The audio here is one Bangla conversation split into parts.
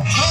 Oh!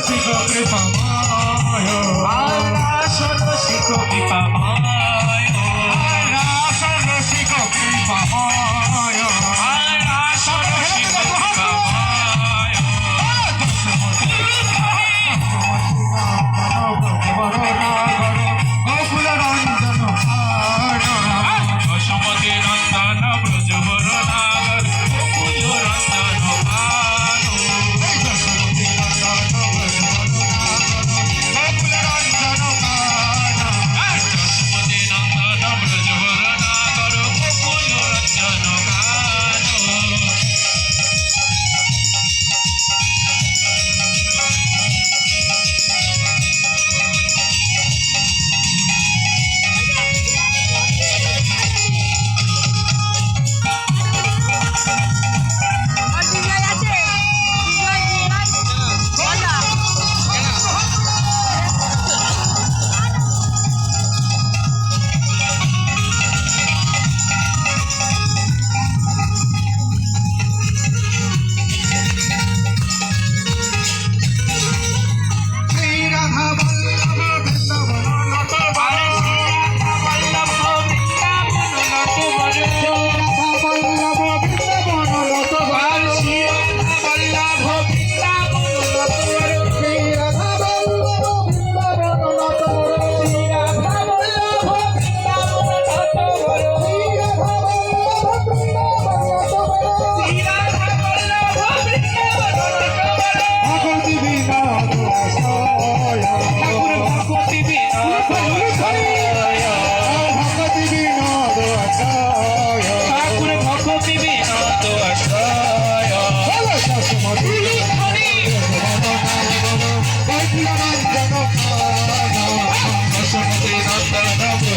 সমতি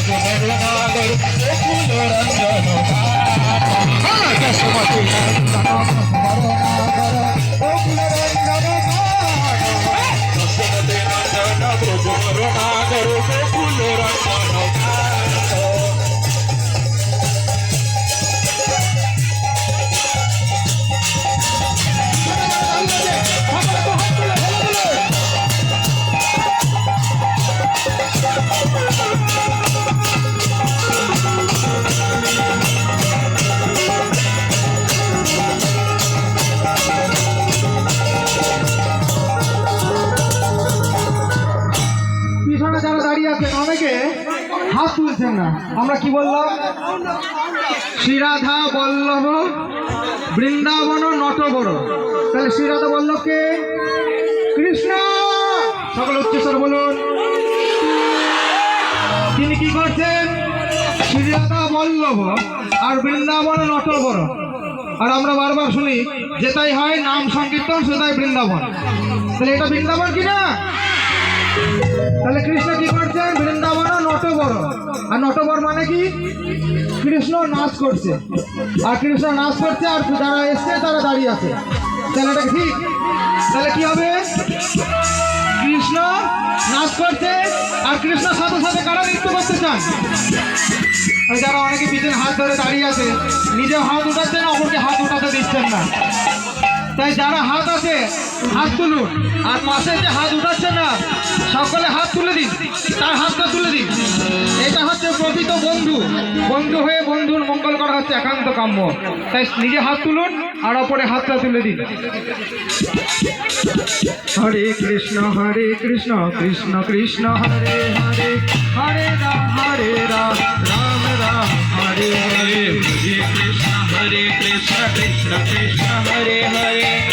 Thank you. যারা দাঁড়িয়ে আছেন অনেকে। হাত তুলছেন না। আমরা কি বললাম? শ্রীরাধা বল্লভ বৃন্দাবন নটবর। তাহলে শ্রীরাধা বল্লভকে কৃষ্ণ! সকল উচ্চস্বর বলুন। তিনি কি করছেন? শ্রীরাধা বল্লভ আর বৃন্দাবন নটবর। আর আমরা বারবার শুনি, যেটাই হয় নাম সংকীর্তন, সেটাই বৃন্দাবন। তাহলে এটা বৃন্দাবন কি না? তাহলে কৃষ্ণ কি করছেন বৃন্দাবন নটবর আর নটবর মানে কি? কৃষ্ণ নাচ করছে। আর কৃষ্ণ নাচ করছে আর যারা এসছে তারা দাঁড়িয়ে আছে। তাহলে এটা ঠিক? তাহলে কি হবে? কৃষ্ণ নাচ করছে আর কৃষ্ণর সাথে সাথে কারা নৃত্য করতে চান? আর যারা অনেকে পিছনে হাত ধরে দাঁড়িয়ে আছে নিজে হাত উঠাচ্ছেন অপরকে হাত উঠাতে দিচ্ছেন না। তাই যারা হাত আছে, হাত তুলুন। আর পাশে যে হাত উঠাচ্ছে না সকলে হাত তুলে দিন। তার হাতটা তুলে দিন। এটা হচ্ছে প্রকৃত বন্ধু। বন্ধু হয়ে বন্ধুর মঙ্গল করা হচ্ছে একান্ত কাম্য। তাই নিজে হাত তুলুন, আর ওপরে হাতটা তুলে দিন। হরে কৃষ্ণ হরে কৃষ্ণ কৃষ্ণ কৃষ্ণ, হরে হরে হরে রাম হরে রাম রাম রাম হরে। হরে কৃষ্ণ হরে কৃষ্ণ কৃষ্ণ কৃষ্ণ, হরে হরে।